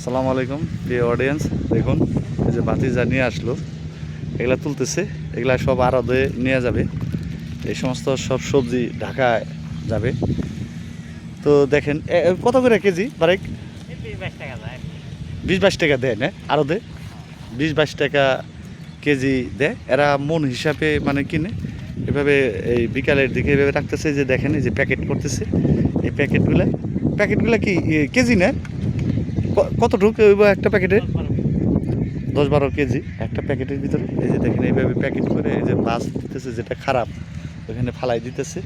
আসসালামু আলাইকুম, প্রিয় অডিয়েন্স দেখুন, এই যে বাতি যা নিয়ে আসলো। এগুলা তুলতেছে, এগুলা সব আরদে নিয়ে যাবে। এই সমস্ত সব সবজি ঢাকায় যাবে। তো দেখেন কত করে কেজি, বারেক? বিশ বাইশ টাকা দেয়, না? আরদে বিশ বাইশ টাকা কেজি দেয়। এরা মন হিসাবে মানে কিনে। এভাবে এই বিকালের দিকে এভাবে রাখতেছে যে দেখেন, এই যে প্যাকেট করতেছে। এই প্যাকেটগুলো প্যাকেটগুলো কি কেজি, না? ক- কতটুকু হইব একটা প্যাকেটে? দশ বারো কেজি। একটা প্যাকেটের ভিতরে? এই যে দেখেন এইভাবে প্যাকেট করে এই যে মাছ দিতেছে যেটা খারাপ ওখানে ফালাই দিতেছে।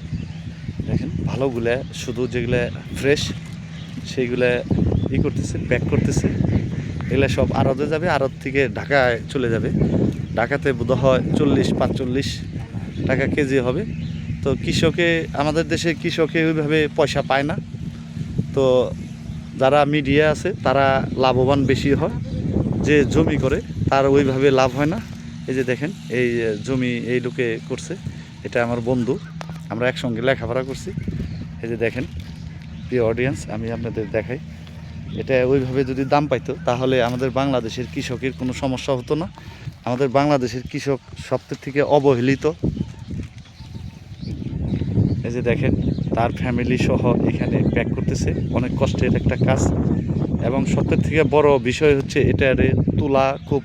দেখেন ভালোগুলা শুধু যেগুলা ফ্রেশ সেইগুলা ই করতেছে প্যাক করতেছে। এগুলো সব আড়তে যাবে আড়ত থেকে ঢাকায় চলে যাবে। ঢাকাতে বোধ হয় চল্লিশ পাঁচচল্লিশ টাকা কেজি হবে। তো কৃষকে আমাদের দেশে কৃষকে ওইভাবে পয়সা পায় না। তো যারা মিডিয়া আছে, তারা লাভবান বেশি হয়। যে জমি করে, তার ওইভাবে লাভ হয় না। এই যে দেখেন, এই জমি এই লোকে করছে। এটা আমার বন্ধু। আমরা একসঙ্গে লেখাপড়া করছি। এই যে দেখেন, প্রিয় অডিয়েন্স আমি আপনাদের দেখাই। এটা ওইভাবে যদি দাম পাইতো, তাহলে আমাদের বাংলাদেশের কৃষকের কোনো সমস্যা হতো না। আমাদের বাংলাদেশের কৃষক সবথেকে থেকে অবহেলিত। এই যে দেখেন তার ফ্যামিলি সহ এখানে প্যাক করতেছে। অনেক কষ্টের একটা কাজ। এবং সবথেকে থেকে বড় বিষয় হচ্ছে এটা তোলা খুব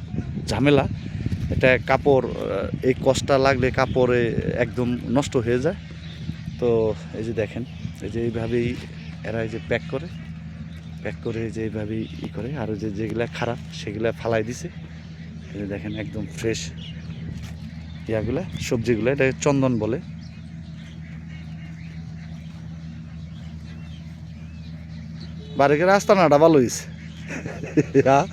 ঝামেলা। এটা কাপড় এই কষ্টটা লাগলে কাপড়ে একদম নষ্ট হয়ে যায়। তো এই যে দেখেন, এই যে এইভাবেই এরা এই যে প্যাক করে। প্যাক করে যে এইভাবেই ই করে। আর যে যেগুলা খারাপ, সেগুলা ফালাই দিছে। এই যে দেখেন একদম ফ্রেশ ইয়াগুলা, সবজিগুলো। এটা চন্দন বলে। বাড়িকে রাস্তা নাটা ভালো হয়েছে হ্যাঁ